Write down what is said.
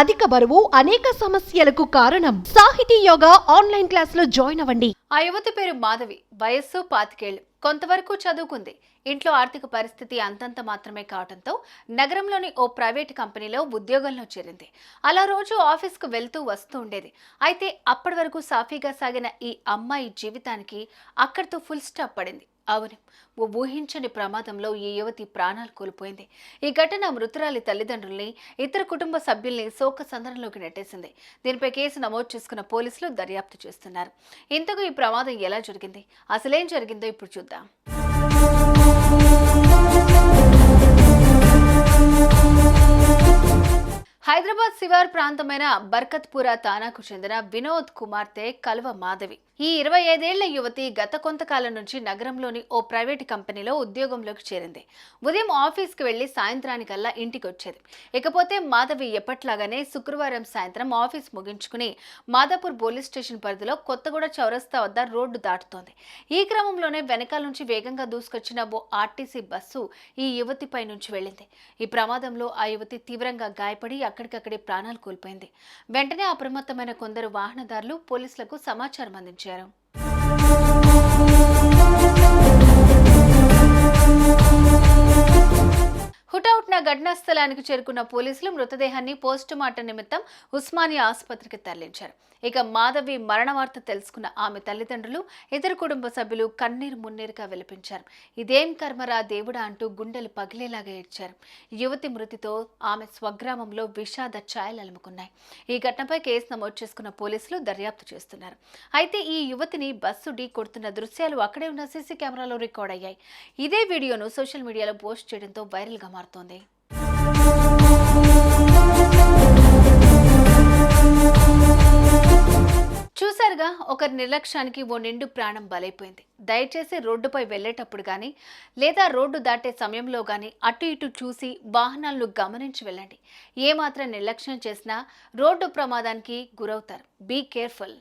అధిక బరువు అనేక సమస్యలకు కారణం. సాహితీ యోగా ఆన్లైన్ క్లాసులో జాయిన్ అవ్వండి. ఆ యువతి పేరు మాధవి. వయస్సు పాతికేళ్ళు కొంతవరకు చదువుకుంది. ఇంట్లో ఆర్థిక పరిస్థితి అంతంత మాత్రమే కావడంతో నగరంలోని ఓ ప్రైవేట్ కంపెనీలో ఉద్యోగంలో చేరింది. అలా రోజు ఆఫీస్కు వెళ్తూ వస్తూ ఉండేది. అయితే అప్పటి వరకు సాఫీగా సాగిన ఈ అమ్మాయి జీవితానికి అక్కడితో ఫుల్ స్టాప్ పడింది. అవును. ఓ ఊహించని ప్రమాదంలో ఈ యువతి ప్రాణాలు కోల్పోయింది. ఈ ఘటన మృతురాలి తల్లిదండ్రుల్ని ఇతర కుటుంబ సభ్యుల్ని శోక సందనంలోకి నెట్టేసింది. దీనిపై కేసు నమోదు చేసుకున్న పోలీసులు దర్యాప్తు చేస్తున్నారు. ఇంతకు ఈ ప్రమాదం ఎలా జరిగింది? అసలేం జరిగిందో ఇప్పుడు చూద్దాం. హైదరాబాద్ శివార్ ప్రాంతమైన బర్కత్పురా తానాకు చెందిన వినోద్ కుమార్తె కల్వ మాధవి. ఈ ఇరవై ఐదేళ్ళ యువతి గత కొంతకాలం నుంచి నగరంలోని ఓ ప్రైవేట్ కంపెనీలో ఉద్యోగంలోకి చేరింది. ఉదయం ఆఫీస్కి వెళ్ళి సాయంత్రానికల్లా ఇంటికి వచ్చేది ఇకపోతే మాధవి ఎప్పట్లాగానే శుక్రవారం సాయంత్రం ఆఫీస్ ముగించుకుని మాదాపూర్ పోలీస్ స్టేషన్ పరిధిలో కొత్తగూడ చౌరస్తా వద్ద రోడ్డు దాటుతోంది. ఈ క్రమంలోనే వెనకాల నుంచి వేగంగా దూసుకొచ్చిన ఓ ఆర్టీసీ బస్సు ఈ యువతిపై నుంచి వెళ్ళింది. ఈ ప్రమాదంలో ఆ యువతి తీవ్రంగా గాయపడి అక్కడే ప్రాణాలు కోల్పోయింది. వెంటనే అప్రమత్తమైన కొందరు వాహనదారులు పోలీసులకు సమాచారం అందించారు. ఘటనా స్థలానికి చేరుకున్న పోలీసులు మృతదేహాన్ని పోస్టుమార్టం నిమిత్తం ఉస్మానియా ఆసుపత్రికి తరలించారు. ఇక మాధవి మరణ వార్త తెలుసుకున్న ఆమె తల్లిదండ్రులు ఇతర కుటుంబ సభ్యులు కన్నీరు మున్నీరుగా విలపించారు. ఇదేం కర్మరా దేవుడా అంటూ గుండెలు పగిలేలాగా ఏడ్చారు. యువతి మృతితో ఆమె స్వగ్రామంలో విషాద ఛాయలు అలుముకున్నాయి. ఈ ఘటనపై కేసు నమోదు చేసుకున్న పోలీసులు దర్యాప్తు చేస్తున్నారు. అయితే ఈ యువతిని బస్సు ఢీ కొడుతున్న దృశ్యాలు అక్కడే ఉన్న సీసీ కెమెరాలో రికార్డ్ అయ్యాయి. ఇదే వీడియోను సోషల్ మీడియాలో పోస్ట్ చేయడంతో వైరల్గా మారుతోంది. ఒకరి నిర్లక్ష్యానికి ఓ నిండు ప్రాణం బలైపోయింది. దయచేసి రోడ్డుపై వెళ్ళేటప్పుడు కానీ లేదా రోడ్డు దాటే సమయంలో కానీ అటు ఇటు చూసి వాహనాలను గమనించి వెళ్ళండి. ఏమాత్రం నిర్లక్ష్యం చేసినా రోడ్డు ప్రమాదానికి గురవుతారు. Be careful.